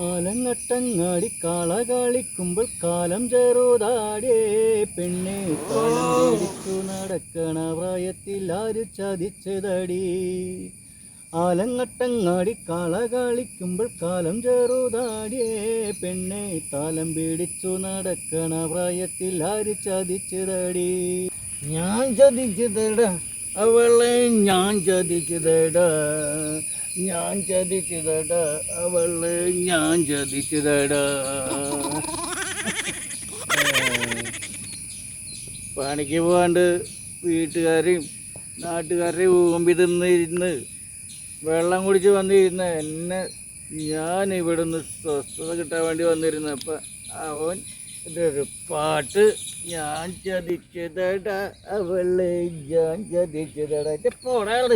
ആലങ്ങട്ടങ്ങാടി കാള കളിക്കുമ്പോൾ കാലം ചെറുതാടേ പെണ്ണെ കാലം നടക്കണ പ്രായത്തിൽ ആര് ചതിച്ചതടി? ആലങ്ങട്ടങ്ങാടി കാള കളിക്കുമ്പോൾ കാലം ചെറുതാടിയേ. പെണ്ണെ താലം പിടിച്ചു നടക്കണ പ്രായത്തിൽ ആര് ചതിച്ചതടി? ഞാൻ ചതിച്ചതടാ. അവളെ ഞാൻ ചതിച്ചതട. ഞാൻ ചതിച്ചതട. അവളെ ഞാൻ ചതിച്ചതട. പണിക്ക് പോകാണ്ട് വീട്ടുകാരെയും നാട്ടുകാരെയും ഊമ്പി തിന്നിരുന്ന് വെള്ളം കുടിച്ച് വന്നിരുന്ന എന്നെ ഞാൻ ഇവിടുന്ന് സ്വസ്ഥത കിട്ടാൻ വേണ്ടി വന്നിരുന്നപ്പോൾ അവൻ ഇതൊരു പാട്ട്. ഞാൻ ചതിച്ചതടാ അവളെ ഞാൻ ചതിച്ചതടാ. പോടാൾ